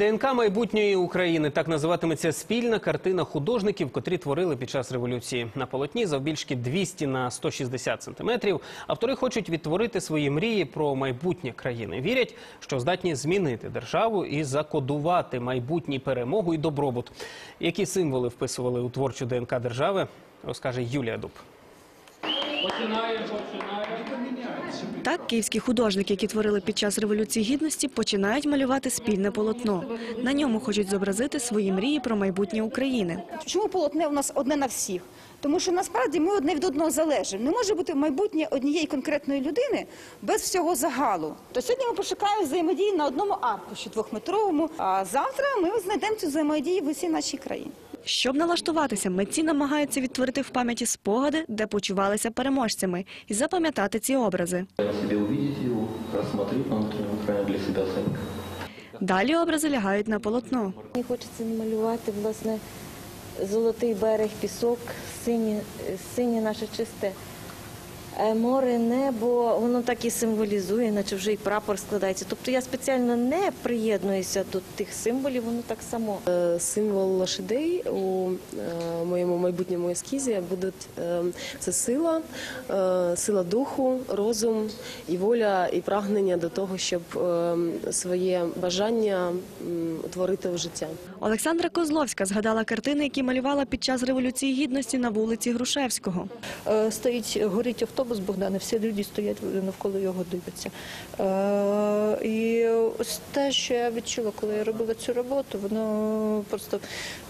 ДНК майбутньої України так називатиметься спільна картина художників, котрі творили під час революції. На полотні завбільшки 200 на 160 сантиметрів. Автори хочуть відтворити свої мрії про майбутнє країни. Вірять, що здатні змінити державу і закодувати майбутню перемогу і добробут. Які символи вписували у творчу ДНК держави, розкаже Юлія Дуб. Так, київські художники, які творили під час революції гідності, починають малювати спільне полотно. На ньому хочуть зобразити свої мрії про майбутнє України. Чому полотне у нас одне на всіх? Тому що насправді ми одне від одного залежимо. Не може бути майбутнє однієї конкретної людини без всього загалу. То сьогодні ми пошукаємо взаємодії на одному аркуші двохметровому. А завтра ми знайдемо цю взаємодію в усій нашій країні. Щоб налаштуватися, митці намагаються відтворити в пам'яті спогади, де почувалися переможцями, і запам'ятати ці образи. себе его, рассмотреть на для самих. Далі образи лягають на полотно. Мені хочеться намалювати власне золотий берег, пісок, синє, синє наше чисте море, небо, воно так і символізує, наче вже і прапор складається. Тобто я спеціально не приєднуюся до тих символів, воно так само. Е, Символ лошадей у е, моєму майбутньому ескізі будуть е, це сила, е, сила духу, розум і воля, і прагнення до того, щоб е, своє бажання утворити в життя. Олександра Козловська згадала картини, які малювала під час революції гідності на вулиці Грушевського. Е, Стоїть, горить автобус Богдана, всі люди стоять навколо його дивляться. Е, І ось те, що я відчула, коли я робила цю роботу, воно просто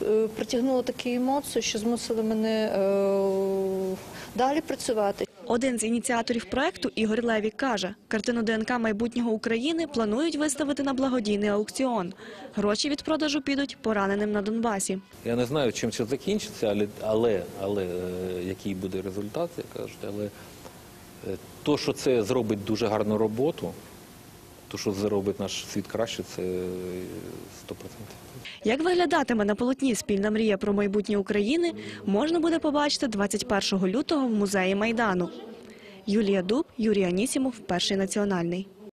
е, притягнуло такі емоції, що змусило мене е, далі працювати. Один з ініціаторів проекту Ігор Леві каже, картину ДНК майбутнього України планують виставити на благодійний аукціон. Гроші від продажу підуть пораненим на Донбасі. Я не знаю, чим це закінчиться, але, але, але який буде результат, як кажуть, але то, що це зробить дуже гарну роботу, то, що зробить наш світ краще, це е, 100%. Як виглядатиме на полотні спільна мрія про майбутнє України, можна буде побачити 21 лютого в музеї Майдану. Юлія Дуб, Юрій Анісімов, Перший національний.